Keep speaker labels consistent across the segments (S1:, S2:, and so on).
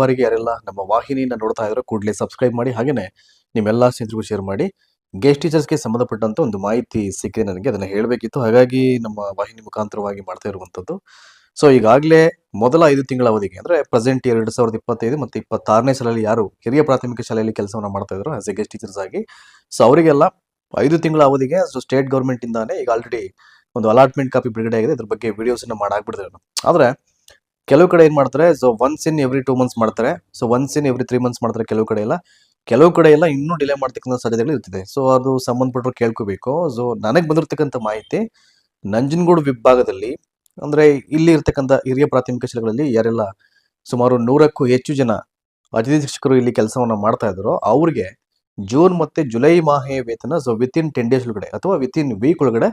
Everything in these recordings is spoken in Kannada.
S1: ಬಾರಿಗೆ ಯಾರೆಲ್ಲ ನಮ್ಮ ವಾಹಿನಿಯನ್ನು ನೋಡ್ತಾ ಇದ್ರು ಕೂಡಲೇ ಸಬ್ಸ್ಕ್ರೈಬ್ ಮಾಡಿ ಹಾಗೇನೆ ನಿಮ್ಮೆಲ್ಲ ಸ್ನೇಹಿತರಿಗೂ ಶೇರ್ ಮಾಡಿ. ಗೆಸ್ಟ್ ಟೀಚರ್ಸ್ಗೆ ಸಂಬಂಧಪಟ್ಟಂತ ಒಂದು ಮಾಹಿತಿ ಸಿಕ್ಕಿದೆ ನನಗೆ ಅದನ್ನ ಹೇಳಬೇಕಿತ್ತು. ಹಾಗಾಗಿ ನಮ್ಮ ವಾಹಿನಿ ಮುಖಾಂತರವಾಗಿ ಮಾಡ್ತಾ ಇರುವಂಥದ್ದು ಸೊ ಈಗಾಗಲೇ ಮೊದಲ ಐದು ತಿಂಗಳ ಅವಧಿಗೆ ಅಂದ್ರೆ ಪ್ರೆಸೆಂಟ್ ಎರಡು ಸಾವಿರದ ಇಪ್ಪತ್ತೈದು ಮತ್ತು ಇಪ್ಪತ್ತಾರನೇ ಸಾಲಲ್ಲಿ ಯಾರು ಹಿರಿಯ ಪ್ರಾಥಮಿಕ ಶಾಲೆಯಲ್ಲಿ ಕೆಲಸವನ್ನು ಮಾಡ್ತಾ ಇದ್ರು ಆಸ್ ಎ ಗೆಸ್ಟ್ ಟೀಚರ್ಸ್ ಆಗಿ ಸೊ ಅವರಿಗೆಲ್ಲ ಐದು ತಿಂಗಳ ಅವಧಿಗೆ ಸೊ ಸ್ಟೇಟ್ ಗೌರ್ಮೆಂಟ್ ಇಂದಾನೆ ಈಗ ಆಲ್ರೆಡಿ ಒಂದು ಅಲಾಟ್ಮೆಂಟ್ ಕಾಪಿ ಬಿಡುಗಡೆ ಆಗಿದೆ. ಇದ್ರ ಬಗ್ಗೆ ವಿಡಿಯೋಸ್ ಅನ್ನ ಮಾಡಾಕ್ಬಿಡ್ತಾರೆ ಆದ್ರೆ ಕೆಲವು ಕಡೆ ಏನ್ ಮಾಡ್ತಾರೆ so once in every two months ಮಾಡ್ತಾರೆ. So once in every three months ಮಾಡ್ತಾರೆ ಕೆಲವು ಕಡೆ ಎಲ್ಲ. ಕೆಲವು ಕಡೆ ಎಲ್ಲ ಇನ್ನೂ ಡಿಲೇ ಮಾಡ್ತಕ್ಕಂಥ ಸಾಧ್ಯತೆಗಳು ಇರ್ತಿದೆ. ಸೊ ಅದು ಸಂಬಂಧಪಟ್ಟರು ಕೇಳ್ಕೋಬೇಕು. ಸೊ ನನಗೆ ಬಂದಿರತಕ್ಕಂಥ ಮಾಹಿತಿ, ನಂಜನಗೂಡು ವಿಭಾಗದಲ್ಲಿ ಅಂದ್ರೆ ಇಲ್ಲಿ ಇರ್ತಕ್ಕಂಥ ಹಿರಿಯ ಪ್ರಾಥಮಿಕ ಶಾಲೆಗಳಲ್ಲಿ ಯಾರೆಲ್ಲ ಸುಮಾರು ನೂರಕ್ಕೂ ಹೆಚ್ಚು ಜನ ಅತಿಥಿ ಶಿಕ್ಷಕರು ಇಲ್ಲಿ ಕೆಲಸವನ್ನ ಮಾಡ್ತಾ ಇದ್ರು ಅವ್ರಿಗೆ ಜೂನ್ ಮತ್ತೆ ಜುಲೈ ಮಾಹೆಯ ವೇತನ so within ten days ಒಳಗಡೆ ಅಥವಾ ವಿತ್ ಇನ್ ವೀಕ್ ಒಳಗಡೆ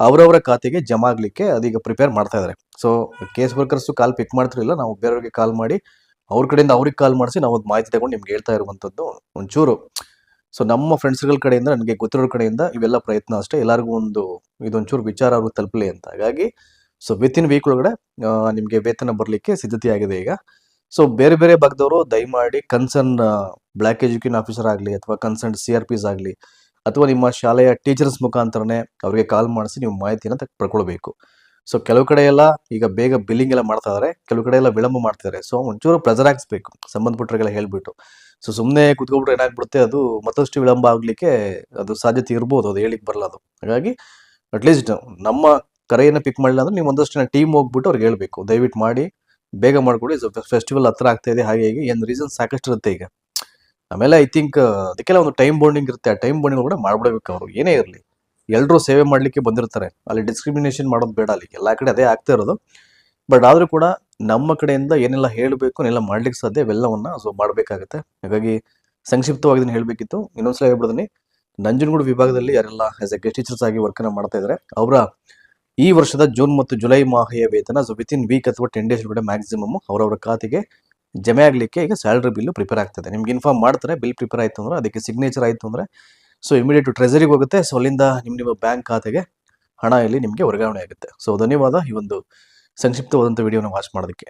S1: ಅವರವರ ಖಾತೆಗೆ ಜಮಾ ಆಗಲಿಕ್ಕೆ ಅದೀಗ ಪ್ರಿಪೇರ್ ಮಾಡ್ತಾ ಇದ್ದಾರೆ so case workers call pick ಮಾಡ್ತಿರಲಿಲ್ಲ, ನಾವು ಬೇರೆಯವ್ರಿಗೆ ಕಾಲ್ ಮಾಡಿ, ಅವ್ರ ಕಡೆಯಿಂದ ಅವ್ರಿಗೆ ಕಾಲ್ ಮಾಡಿಸಿ ನಾವು ಒಂದು ಮಾಹಿತಿ ತಗೊಂಡು ನಿಮ್ಗೆ ಹೇಳ್ತಾ ಇರುವಂತದ್ದು ಒಂಚೂರು. ಸೊ ನಮ್ಮ ಫ್ರೆಂಡ್ಸ್ಗಳ ಕಡೆಯಿಂದ, ನನಗೆ ಗೊತ್ತಿರೋ ಕಡೆಯಿಂದ ಇವೆಲ್ಲ ಪ್ರಯತ್ನ ಅಷ್ಟೇ. ಎಲ್ಲರಿಗೂ ಒಂದು ಇದೊಂಚೂರು ವಿಚಾರ ಅವ್ರಿಗೆ ತಲುಪಲಿ ಅಂತ. ಹಾಗಾಗಿ ಸೊ ವಿತ್ ಇನ್ ವೀಕ್ ಒಳಗಡೆ ನಿಮಗೆ ವೇತನ ಬರಲಿಕ್ಕೆ ಸಿದ್ಧತೆ ಆಗಿದೆ ಈಗ. ಸೊ ಬೇರೆ ಬೇರೆ ಭಾಗದವರು ದಯಮಾಡಿ ಕನ್ಸರ್ನ್ ಬ್ಲಾಕ್ ಎಜುಕೇಶನ್ ಆಫೀಸರ್ ಆಗಲಿ ಅಥವಾ ಕನ್ಸರ್ನ್ ಸಿ ಆರ್ ಪಿಸ್ ಆಗಲಿ ಅಥವಾ ನಿಮ್ಮ ಶಾಲೆಯ ಟೀಚರ್ಸ್ ಮುಖಾಂತರನೇ ಅವರಿಗೆ ಕಾಲ್ ಮಾಡಿಸಿ ನೀವು ಮಾಹಿತಿಯನ್ನು ತಕ್ಕ ಪಡ್ಕೊಳ್ಬೇಕು. ಸೊ ಕೆಲವು ಕಡೆ ಎಲ್ಲ ಈಗ ಬೇಗ ಬಿಲ್ಲಿಂಗ್ ಎಲ್ಲ ಮಾಡ್ತಾ ಇದ್ದಾರೆ ಕೆಲವು ಕಡೆ ಎಲ್ಲ ವಿಳಂಬ ಮಾಡ್ತಿದ್ದಾರೆ ಸೊ ಒಂಚೂರು ಪ್ರೆಸರ್ ಹಾಕ್ಸ್ಬೇಕು ಸಂಬಂಧಪಟ್ಟರೆಲ್ಲ ಹೇಳ್ಬಿಟ್ಟು. ಸೊ ಸುಮ್ಮನೆ ಕುತ್ಕೊಬಿಟ್ರೆ ಏನಾಗ್ಬಿಡುತ್ತೆ, ಅದು ಮತ್ತಷ್ಟು ವಿಳಂಬ ಆಗಲಿಕ್ಕೆ ಅದು ಸಾಧ್ಯತೆ ಇರ್ಬೋದು, ಅದು ಹೇಳಿಕ್ ಬರಲ್ಲ ಅದು. ಹಾಗಾಗಿ ಅಟ್ಲೀಸ್ಟ್ ನಮ್ಮ ಕರೆಯನ್ನು ಪಿಕ್ ಮಾಡಿಲ್ಲ ಅಂದ್ರೆ ನೀವು ಒಂದಷ್ಟು ಜನ ಟೀಮ್ ಹೋಗ್ಬಿಟ್ಟು ಅವ್ರಿಗೆ ಹೇಳ್ಬೇಕು. ದಯವಿಟ್ಟು ಮಾಡಿ, ಬೇಗ ಮಾಡಿಕೊಡಿ. ಫೆಸ್ಟಿವಲ್ ಹತ್ರ ಆಗ್ತಾ ಇದೆ, ಹಾಗೆ, ಹೀಗೆ, ಏನು ರೀಸನ್ ಸಾಕಷ್ಟು ಇರುತ್ತೆ ಈಗ. ಆಮೇಲೆ ಐ ಥಿಂಕ್ ಅದಕ್ಕೆಲ್ಲ ಒಂದು ಟೈಮ್ ಬಾಂಡಿಂಗ್ ಇರುತ್ತೆ. ಆ ಟೈಮ್ ಬಾಂಡಿಂಗ್ ಕೂಡ ಮಾಡ್ಬಿಡ್ಬೇಕು ಅವರು. ಏನೇ ಇರಲಿ. ಎಲ್ಲರೂ ಸೇವೆ ಮಾಡ್ಲಿಕ್ಕೆ ಬಂದಿರ್ತಾರೆ. ಅಲ್ಲಿ ಡಿಸ್ಕ್ರಿಮಿನೇಷನ್ ಮಾಡೋದು ಬೇಡ ಅಲ್ಲಿ. ಎಲ್ಲ ಕಡೆ ಅದೇ ಆಗ್ತಾ ಇರೋದು. ಬಟ್ ಆದರೂ ಕೂಡ ನಮ್ಮ ಕಡೆಯಿಂದ ಏನೆಲ್ಲ ಹೇಳಬೇಕು, ಏನೆಲ್ಲ ಮಾಡ್ಲಿಕ್ಕೆ ಸಾಧ್ಯ ಇವೆಲ್ಲವನ್ನ ಸೊ ಮಾಡಬೇಕಾಗುತ್ತೆ. ಹಾಗಾಗಿ ಸಂಕ್ಷಿಪ್ತವಾಗಿ ಇದನ್ನು ಹೇಳಬೇಕಿತ್ತು. ಇನ್ನೊಂದ್ಸಲ ಹೇಳ್ಬಿಡ್ತೀನಿ. ನಂಜನಗೂಡು ವಿಭಾಗದಲ್ಲಿ ಯಾರೆಲ್ಲ ಆಸ್ ಎ ಗೆಸ್ಟ್ ಟೀಚರ್ಸ್ ಆಗಿ ವರ್ಕನ್ನು ಮಾಡ್ತಾ ಇದ್ದಾರೆ ಅವರ ಈ ವರ್ಷದ ಜೂನ್ ಮತ್ತು ಜುಲೈ ಮಾಹೆಯ ವೇತನ ಸೊ ವಿತಿನ್ ವೀಕ್ ಅಥವಾ ಟೆನ್ ಡೇಸ್ ಒಳಗಡೆ ಮ್ಯಾಕ್ಸಿಮಮ್ ಅವರವರ ಖಾತೆಗೆ ಜಮೆ ಆಗಲಿಕ್ಕೆ ಈಗ ಸ್ಯಾಲ್ರಿ ಬಿಲ್ ಪ್ರಿಪೇರ್ ಆಗ್ತದೆ. ನಿಮ್ಗೆ ಇನ್ಫಾರ್ಮ್ ಮಾಡ್ತಾರೆ ಬಿಲ್ ಪ್ರಿಪೇರ್ ಆಯಿತು ಅಂದರೆ ಅದಕ್ಕೆ ಸಿಗ್ನೇಚರ್ ಆಯಿತು ಅಂದರೆ ಸೊ ಇಮಿಡಿಯೇಟ್ ಟ್ರೆಸರಿಗೆ ಹೋಗುತ್ತೆ. ಸೊ ಅಲ್ಲಿಂದ ನಿಮ್ಮ ನಿಮ್ಮ ಬ್ಯಾಂಕ್ ಖಾತೆಗೆ ಹಣ ಇಲ್ಲಿ ನಿಮಗೆ ವರ್ಗಾವಣೆ ಆಗುತ್ತೆ. ಸೊ ಧನ್ಯವಾದ ಈ ಒಂದು ಸಂಕ್ಷಿಪ್ತವಾದಂಥ ವಿಡಿಯೋನ ವಾಚ್ ಮಾಡೋದಕ್ಕೆ.